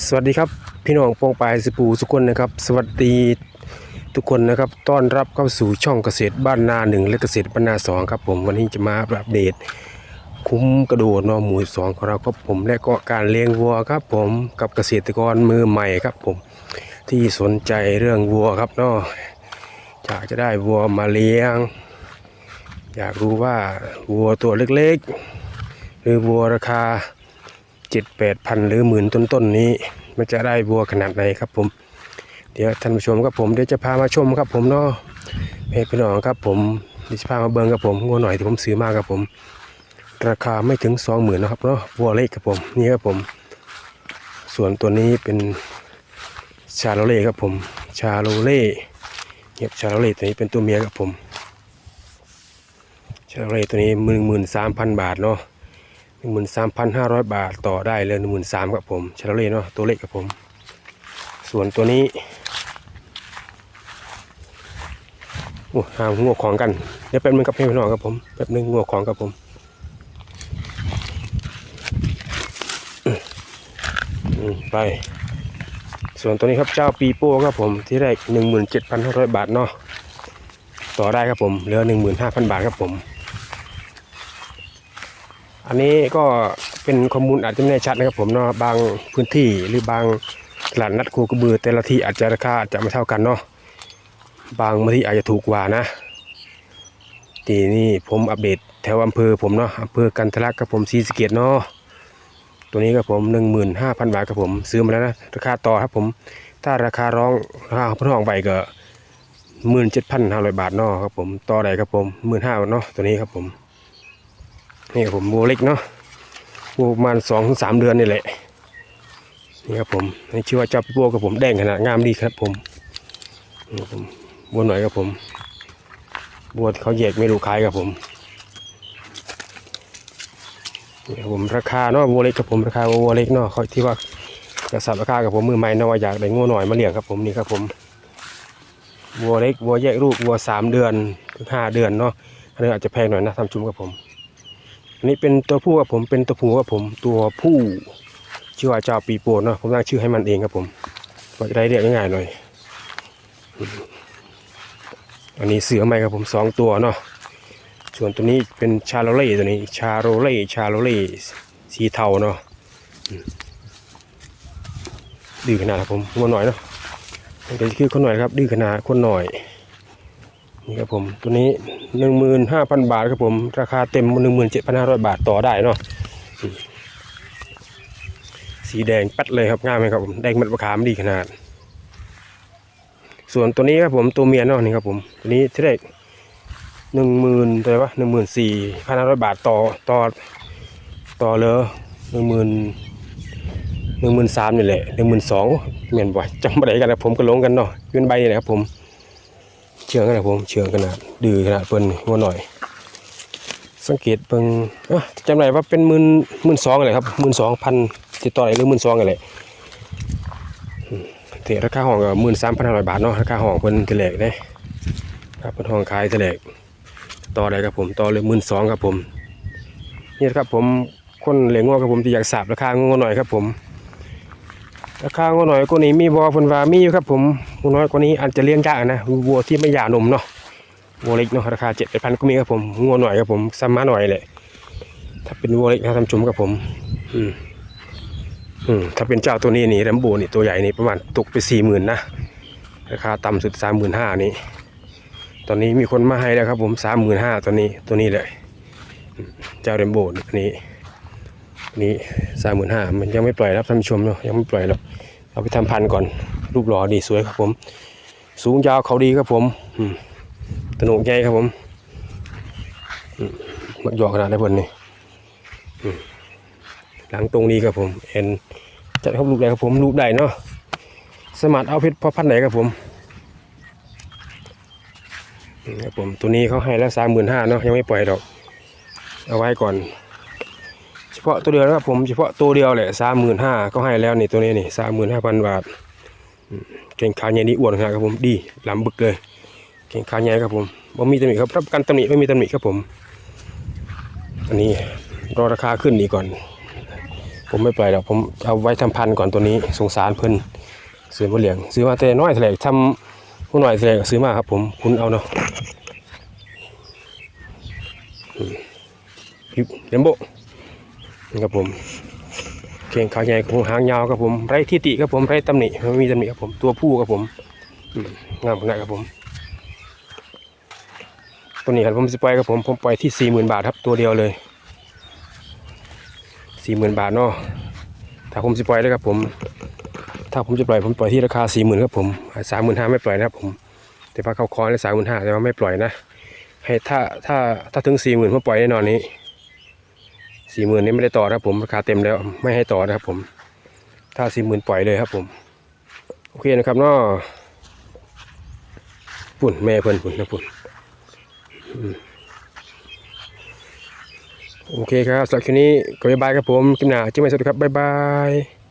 สวัสดีครับพี่น้องปองปายสปูสุกคนนะครับ สวัสดีทุกคนนะครับต้อนรับเข้าสู่ช่องเกษตรบ้านนาหนึ่งและเกษตรบ้านนาสองครับผมวันนี้จะมาอัปเดต คุ้มกระโดดนอหมูสองของเราครับผมและก็การเลี้ยงวัวครับผมกับเกษตรกรมือใหม่ครับผมที่สนใจเรื่องวัวครับเนาะอยากจะได้วัวมาเลี้ยง อยากรู้ว่าวัวตัวเล็กๆ หรือวัวราคา เจ็ดแปดพันหรือหมื่นต้นๆนี้ มันจะได้วัวขนาดไหนครับผม เดี๋ยวท่านผู้ชมครับผมเดี๋ยวจะพามาชมครับผมเนาะเพจพี่น้องครับผมเดี๋ยวจะพามาเบิ่งครับผมงัวหน่อยที่ผมซื้อมาครับผม ราคาไม่ถึงสองหมื่นนะครับเนาะวัวเล็กครับผมนี่ครับผม ส่วนตัวนี้เป็นชาโลเล่ครับผม ชาโลเล่เงียบชาโลเล่ตัวนี้เป็นตัวเมียครับผมชาโลเล่ตัวนี้หนึ่งหมื่นสามพันบาทเนาะ หนึ่งหมื่นสามพันห้าร้อยบาทต่อได้เลยหนึ่งหมื่นสามครับผมชาโลเล่เนาะตัวเล็กครับผม ส่วนตัวนี้โอ้หางัวของกันเดี๋ยวแป๊บนึงครับพี่น้องครับผมแป๊บนึงงัวของครับผมอืมไป ส่วนตัวนี้ครับเจ้าปีโป้ครับผมที่แรกหนึ่งหมื่นเจ็ดพันห้าร้อยบาทเนาะต่อได้ครับผมเหลือหนึ่งหมื่นห้าพันบาทครับผม อันนี้ก็เป็นข้อมูลอาจจะไม่แน่ชัดนะครับผมเนาะบางพื้นที่หรือบางตลาดนัดโคกระบือ แต่ละที่อาจจะราคาอาจจะไม่เท่ากันเนาะบางที่อาจจะถูกกว่านะทีนี่ผมอัปเดตแถวอำเภอผมเนาะอำเภอกันทลักกับผมศรีสเกดเนาะตัวนี้ครับผมหนึ่งหมื่นห้าพันบาทครับผมซื้อมาแล้วนะราคาต่อครับผม ถ้าราคาร้องราคาพื้นห้องใบก็หมื่นเจ็ดพันห้าร้อยบาทเนาะครับผมต่อใดครับผมหมื่นห้าเนาะตัวนี้ครับผม นี่ครับผมวัวเล็กเนาะวัวประมาณสองถึงสามเดือนนี่แหละนี่ครับผมนี่ชื่อว่าเจ้าปิโป้กับผมแดงขนาดงามดีครับผมนี่ครับผมวัวหน่อยครับผมวัวเขาแยกไม่รู้ขายครับผมนี่ครับผมราคาเนาะวัวเล็กครับผมราคาวัวเล็กเนาะเขาที่ว่าจะสับราคากับผมมือใหม่เนาะว่าอยากได้งัวหน่อยมาเลี้ยงครับผมนี่ครับผมวัวเล็กวัวแยกลูกวัวสามเดือนถึงห้าเดือนเนาะอันนี้อาจจะแพงหน่อยนะทำชุมกับผม อันนี้เป็นตัวผู้ครับผมเป็นตัวผู้ครับผม ตัวผู้ชื่อว่าเจ้าปีโป้เนาะผมตั้งชื่อให้มันเองครับผมก็จะได้เรียกง่ายๆหน่อย อันนี้เสือใหม่ครับผมสองตัวเนาะส่วนตัวนี้เป็นชาโรเล่ตัวนี้ ชาโรเล่ชาโรเล่สีเทาเนาะดื้อขนาดครับผมงัวหน่อยเนาะเดี๋ยวคือคนหน่อยครับดื้อขนาดคนหน่อย นี่ครับผมตัวนี้หนึ่งหมื่นห้าพันบาทครับผมราคาเต็มหนึ่งหมื่นเจ็ดพันห้าร้อยบาทต่อได้เนาะอืมสีแดงปัดเลยครับง่ามไหมครับผมแดงเม็ดมะขามดีขนาด ส่วนตัวนี้ครับผมตัวเมียเนาะนี่ครับผมตัวนี้ที่แรกหนึ่งหมื่นอะไรวะหนึ่งหมื่นสี่พันห้าร้อยบาทต่อต่อต่อเลยหนึ่งหมื่นหนึ่งหมื่นสามนี่แหละหนึ่งหมื่นสองเมียนบ่อยจำไม่ได้กันนะผมก็ลงกันเนาะเป็นใบนี่แหละครับผม เชืองขนาดผมเชืองขนาดดื้อขนาดเปิ้นหัวหน่อย สังเกตเบิ่งจำได้ว่าเป็นหมื่นหมื่นสองอะไรครับหมื่นสองพันติดต่ออะไรหรือหมื่นสองอะไรเทีราคาห้องก็หมื่นสามพันห้าร้อยบาทเนาะราคาห้องเพิ่นทีแรกเด้ครับเป็นห้องขายทีแรกต่ออะได้ครับผมต่อเลยหมื่นสองครับผมนี่ครับผมคนเหลียงงัวครับผมที่อยากทราบราคางัวหน่อยครับผม ราคางัวหน่อยกว่านี้มีบ่เพิ่นว่ามีอยู่ครับผมงัวน้อยกว่านี้อาจจะเลี้ยงยากนะวัวที่ไม่หย่านมเนาะวัวเล็กเนาะราคาเจ็ดพันก็มีครับผมงัวหน่อยครับผมซ้ำมาหน่อยแหละถ้าเป็นวัวเล็กนะทำชุมครับผม อืมอืมถ้าเป็นเจ้าตัวนี้นี่แรมโบนี่ตัวใหญ่นี่ประมาณตกไปสี่หมื่นนะราคาต่ำสุดสามหมื่นห้านี่ตอนนี้มีคนมาให้แล้วครับผมสามหมื่นห้าตัวนี้ตัวนี้เลย เจ้าแรมโบนี่ นนี้อันนี้สามหมื่นห้ามันยังไม่ปล่อยรับท่านผู้ชมเนาะยังไม่ปล่อยหรอกเอาไปทำพันก่อน รูปหล่อดีสวยครับผม สูงยาวเขาดีครับผมอืมตนุกใหญ่ครับผมมักหยอกขนาดได้บนนี่หลังตรงนี้ครับผมเอ็นจัดครับรูปใดครับผมรูปใดเนาะสมัครเอาเพชรพอพันไหนครับผมครับผมตัวนี้เขาให้แล้วสามหมื่นห้าเนาะยังไม่ปล่อยดอก เอาไว้ก่อน เฉพาะตัวเดียวนะครับผมเฉพาะตัวเดียวแหละสามหมื่นห้าก็ให้แล้วนี่ตัวนี้นี่สามหมื่นห้าพันบาทอืมเก่งขาใหญ่นี่อ้วนขนาดครับผมดีลำบึกเลยเก่งขาใหญ่ครับผมบ่มีตำหนิครับรับประกันตำหนิไม่มีตำหนิครับผมอันนี้รอราคาขึ้นนี่ก่อน ผมไม่ปล่อยหรอกผมเอาไว้ทำพันก่อนตัวนี้สงสารเพิ่นซื้อมาเลี้ยงซื้อมาแต่น้อยเท่าไหร่ทำผู้น้อยเท่าไหร่ก็ซื้อมาครับผมคุณเอาเนาะยุบเลมโบ นี่ครับผมเข่งขาใหญ่ของหางยาวครับผมไร้ที่ติครับผมไร้ตำหนิไม่มีตำหนิครับผมตัวผู้ครับผมงามขนาดครับผมตัวนี้ครับผมสิปล่อยครับผมผมปล่อยที่สี่หมื่นบาทครับตัวเดียวเลยสี่หมื่นบาทเนาะถ้าผมสิปล่อยเลยครับผม ถ้าผมจะปล่อยผมปล่อยที่ราคาสี่หมื่นครับผมสามหมื่นห้าไม่ปล่อยนะครับผม แต่ว่าเขาคอนเลยสามหมื่นห้าแต่ว่าไม่ปล่อยนะ ให้ถ้าถ้าถ้าถึงสี่หมื่นผมปล่อยแน่นอนนี้ สี่หมื่นนี้ไม่ได้ต่อครับผมราคาเต็มแล้วไม่ให้ต่อนะครับผม ถ้าสี่หมื่นปล่อยเลยครับผม โอเคนะครับเนาะปุ่นแม่เพิ่นปุ่นนะปุ่นโอเคครับสำหรับคลิปนี้ก็บ๊ายบายครับผมคลิปหน้าเจอกันใหม่สวัสดีครับบ๊ายบาย